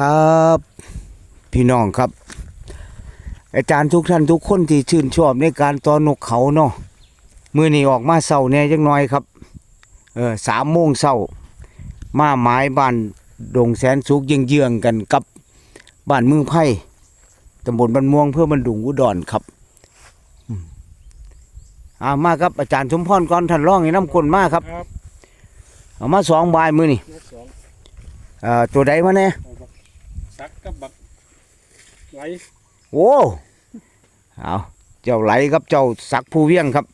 ครับ พี่น้องครับ อาจารย์ทุกท่านทุกคนที่ชื่นชอบในการตอนนกเขาเนาะมือนี้ออกมาเศร้าแหน่จังน้อยครับเออสามโมงเศร้ามาหมายบ้านดงแสนสุกเยื้องๆกันกับบ้านเมืองไผ่ตำบลบ้านม่วงเพื่อบันดุงอุดรครับอืมอ่ามาครับอาจารย์สมพรก่อนท่านร้องให้น้ำคนมาครับครับเอามาสองใบายมือนี่ยกสองเอ่อตัวใดมาแน่เอาบักซักกับบักไหลโอ้เอาเจ้าไหลกับเจ้าสักผู้เวียงครับ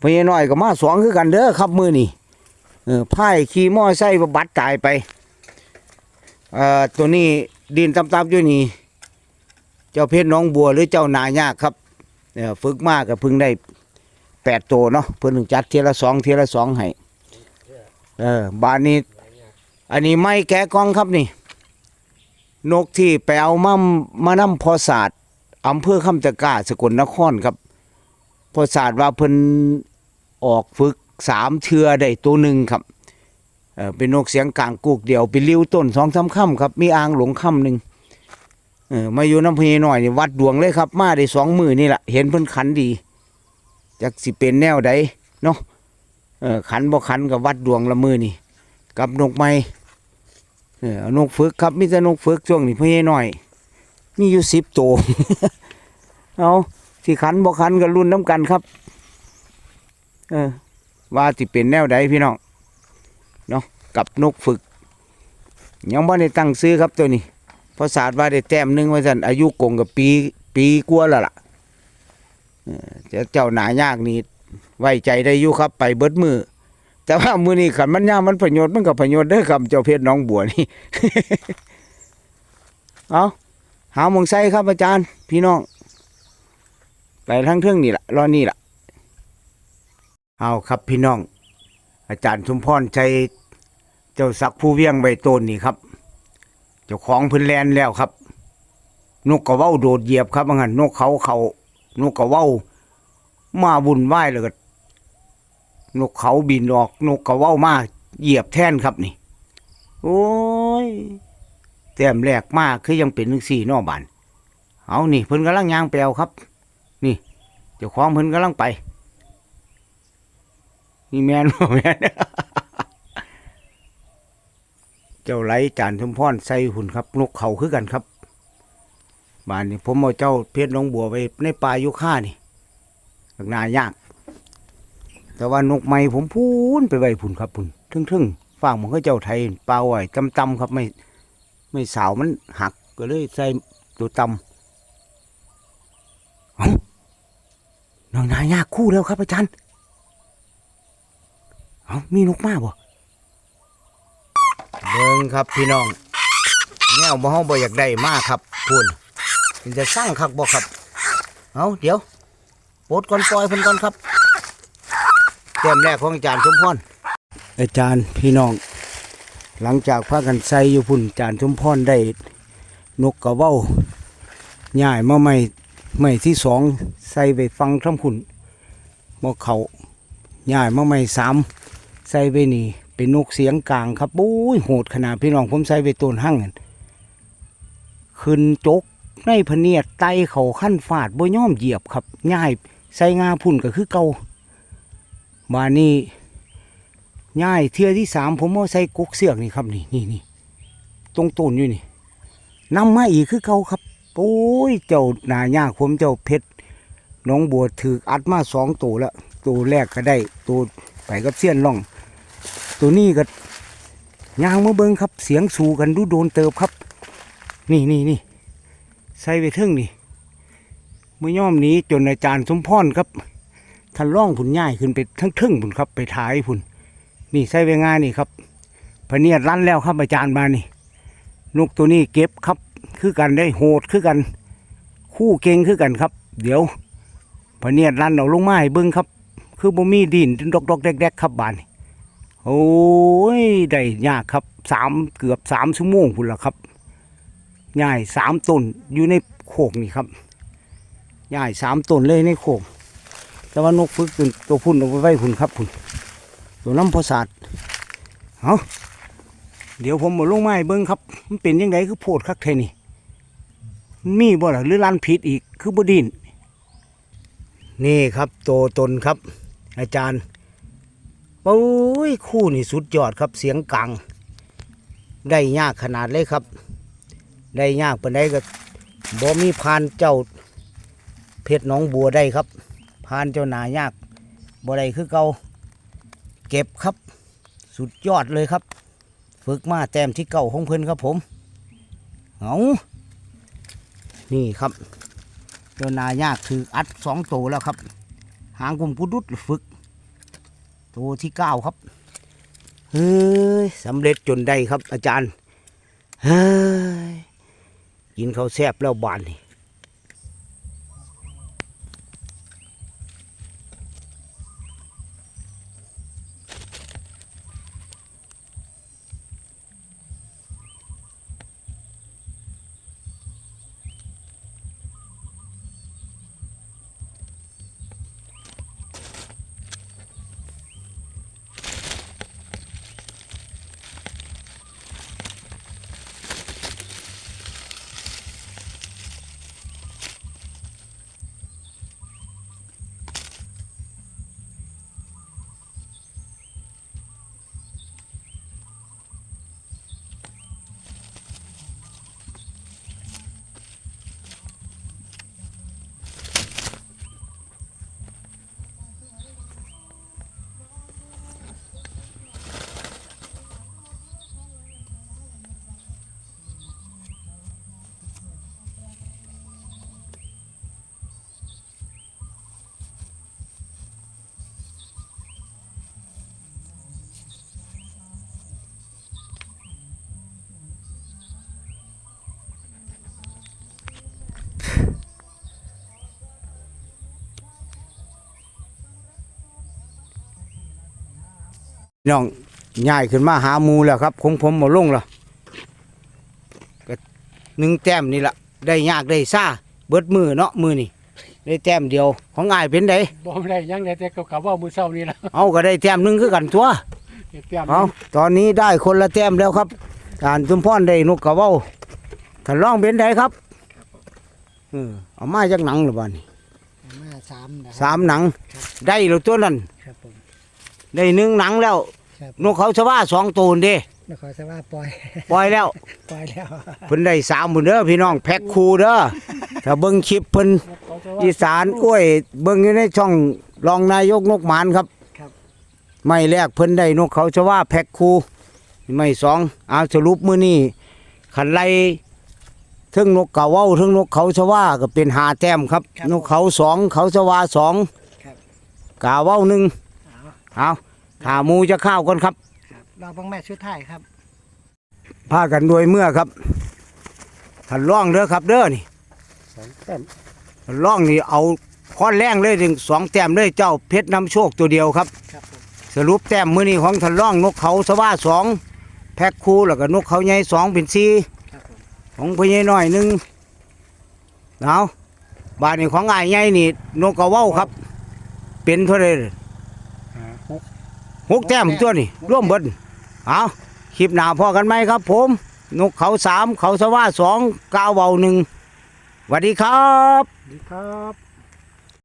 พญาน้อยก็มาสองคือกันเด้อครับมือนี่เออพ่ายขี่ม้อไซค์บัดตายไปเอ่อตัวนี้ดินตำๆอยู่นี่เจ้าเพชรน้องบัวหรือเจ้านายากครับเออฝึกมากก็เพิ่งได้แปดตัวเนาะเพิ่นถึงจัดเทียละสองเทียละสองให้เออบานนี้ อันนี้ไม่แกะกล้องครับนี่ นกที่ไปเอามามมานํพอศาสตร์อำเภอคำตะกร้าสกลนครครับพอศาสตร์ว่าเพิ่นออกฝึกสามเทือได้ตัวหนึ่งครับเป็นนกเสียงกลางกุกเดียวเป็นริ้วต้นสองสามค่ำครับ มีอ่างหลงค่ำหนึ่งเออมาอยู่น้ำพีหน่อยนี่วัดดวงเลยครับ มาได้สองมือนี่แหละเห็นเพิ่นขันดีจักสิเป็นแนวใดเนาะเออขันบ่ขันกับวัดดวงละมือนี่กับนกไม้ เออนกฝึกครับมีแต่นกฝึกช่วงนี้พ่อใหญ่น้อย มีอยู่สิบตัวเอาที่ขันบ่ขันก็รุ่นน้ำกันครับ เออ ว่าที่เป็นแนวใดพี่น้องเนาะกับนกฝึก ยังบ่ได้ตั้งซื้อครับตัวนี้เพราะศาสตร์ว่าได้แต้มหนึงว่าซั่นอายุกงกับปี ปีกว่าแล้วล่ะเออแต่เจ้าหนายากนี่ไว้ใจได้อยู่ครับ ไปเบิดมือ แต่ว่ามือนี้ขันมันยามันประโยชน์มันก็ประโยชน์เด้อครับเจ้าเพชรน้องบัวนี่ เอาหาหมองไส้ครับอาจารย์ พี่น้องไปทั้งเทื่องนี่ละรอนี่ละเอาครับพี่น้อง อาจารย์ชุมพรใจเจ้าศักผู้เวียงใบโตนนี่ครับ เจ้าของพื้นแลนแล้วครับ นกกระเว้าโดดเหยียบครับว่างันนกเขาเขานกกระเว้า มาบุญไหวายเลยก็ นกเขาบินออก นกกระเว้ามาเหยียบแท่นครับนี่ โอ้ยแต้มแรกมากคือยังเป็นหนึ่งสี่นอบานเอานี่เพิ่นกำลังยางแปลวครับ นี่เจ้าของเพิ่นกำลังไป นี่แมนบ่แมนเจ้าไหลจานสมพรใส่หุ่นครับ นกเขาคือกันครับบ้านนี้ผมเอาเจ้าเพชรน้องบัวไปในป่ายุค่านี่หนายาก แต่ว่านกไม้ผมพูนไปไว้พุ่นครับพุ่นทึ่งๆฟางมันก็เจ้าไทยปลาไหว้ตำครับไม่ไม่สาวมันหักก็เลยใส่ตัวตำเอ้าน้องนายยากคู่แล้วครับอาจารย์เอ้ามีนกมาบ่เบิ่งครับพี่น้องแนวบ่เฮาบ่อยากได้มากครับพุ่นมันจะสร้างคักบ่ครับ เอาเดี๋ยวปดก่อนปล่อยเพิ่นก่อนครับ ต็มแรกของอาจารย์สมพรอาจารย์พี่น้อง หลังจากพากันใส่อยู่พุ่นอาจารย์สมพรได้นกกระเว้าย่ายมาใหม่ใหม่ที่สองใส่ไปฟังทั้งคุณมกเขาย่ายมาใหม่สามใส่ไปนี่เป็นนกเสียงกลางครับโอ้ยโหดขนาดพี่น้องผมใส่ไปต้นหั่งนั่ขึ้นจกในพเนียดไตเขาขั้นฟาดบ่ย่อมเหยียบครับย่ายใส่งาพุ่นก็คือเก่า มานี่ง่ายเทือที่สามผมเอาใส่กุกเสือกนี่ครับนี่นี่นี่ตรงต้นอยู่นี่นำมาอีกคือเขาครับโอ้ยเจ้าหนายาผมเจ้าเพชรน้องบัวถืออัดมาสองตัวแล้วตัวแรกก็ได้ตัวไปกับเสี้ยนล่อง ตัวนี้ก็ยางมาเบิงครับ เสียงสูกันดูโดนเติบครับ นี่นี่นี่ใส่ไปทึ่งนี่เมื่อย่อมนี้จนอาจารย์สมพรครับ ท่านล่องผุนง่ายขึ้นไปทั้งทึ่งผุนครับไปถ่ายผุนนี่ใส่เวงานี่ครับพะเนียดลั่นแล้วครับอาจารย์มานี่ นกตัวนี้เก็บครับ คือกันได้โหดคือกัน คู่เก่งคือกันครับ เดี๋ยวพะเนียดลั่นเอาลงมาให้เบิ้งครับ คือบ่มีดินดอกดอกแดกๆครับบานโอ้ยได้ยากครับสามเกือบสามชั่วโมงพุ่นละครับง่ายสามต้นอยู่ในโขกนี่ครับง่ายสามต้นเลยในโขก แต่ว่านกฝึกตัวตัวพุ่นเอาไปไว้พุ่นครับพุ่นตัวน้ำพอสาดเอาเดี๋ยวผมมาลงไม้เบิ้งครับ มันเป็นยังไงคือโพดคักเทนี่มีบ่หรือลันผิดอีกคือบดินนี่ครับ โตตนครับ อาจารย์โอ้ยคู่นี่สุดยอดครับเสียงกลางได้ยากขนาดเลยครับ ได้ยากปานใดก็บ่มีพานเจ้าเพชรน้องบัวได้ครับ พานเจ้าหนายากบ่ได้คือเก่าเก็บครับ สุดยอดเลยครับ ฝึกมาแต้มที่เก่าของเพิ่นครับผมเอานี่ครับ เจ้านายากถืออัดสองโตแล้วครับ หางกลมกุดุดฝึก โตที่เก้าครับเฮ้ยสำเร็จจนได้ครับอาจารย์เฮ้ยกินข้าวแซ่บแล้วบานนี่ น้องง่ายขึ้นมาหาหมูแล้วครับของผมหมดลงแล้วก็หนึ่งแต้มนี่ละได้ยากได้ซ่าเบิดมือเนาะมือนี่ได้แต้มเดียวของง่ายเป็นไดบ่ได้ยังได้แต่กับว่ามือเช้านี่ละเอาก็ได้แต้มหนึงคือกันตัวเตรียมเอาตอนนี้ได้คนละแต้มแล้วครับการจุมพรได้นกกระเว้าถ้าร้องเป็นไดครับเออเอามาจากหนังหรือบ้านี่มาสามนะสามหนัง ได้แล้วตัวนั้นครับผม ได้หนึ่งหนังแล้วครับนกเขาชว่าสองตัวนี่เด้นครสวาปล่อย ปล่อยแล้วปล่อยแล้วเพิ่นได้สามหมื่นเด้อพี่น้องแพ็คคูเด้อถ้าเบิ่งคลิปเพิ่นอีสานกล้วย เบิ่งอยู่ในช่องรองนายกนกหมานครับ ครับไม่แรกเพิ่นได้นกเขาชว่าแพ็คคูไม่สองเอาสรุปมื้อนี้ขันไล่เทึงนกกะเว้าเทึงนกเขาชว่าก็เป็นหาแต้มครับนกเขาสองเขาชว่าสองกะเว้าหนึ่ง เอาเอาถ้าหมูจะเข้าวก่อนครับครับรอบังแม่ชุดท้ายครับพากันด้วยเมื่อครับท่านร้องเด้อครับเด้อนี่สองแต้มล่องนี่เอาข้อนแรงเลยถึงสองแต้มเลยเจ้าเพชรนำโชคตัวเดียวครับ ครับผมสรุปแต้มมือนี้ของทันล่องนกเขาสว่าสองแพ็คคู่แล้วก็นกเขาใหญ่สองเป็นสี่ครับผมของพ่อใหญ่น้อยหนึ่งเอาบาทนี้ของอ้ายใหญ่นี่นกกระเว้าครับ เป็นเท่าไรหาหก หกแต้มตัวนี่ร่วมเบิดเอาคลิปหนาพอกันไหมครับ ผมนกเขาสามเขาสว่าสองก้าวเบาหนึ่งสวัสดีครับ ดีครับ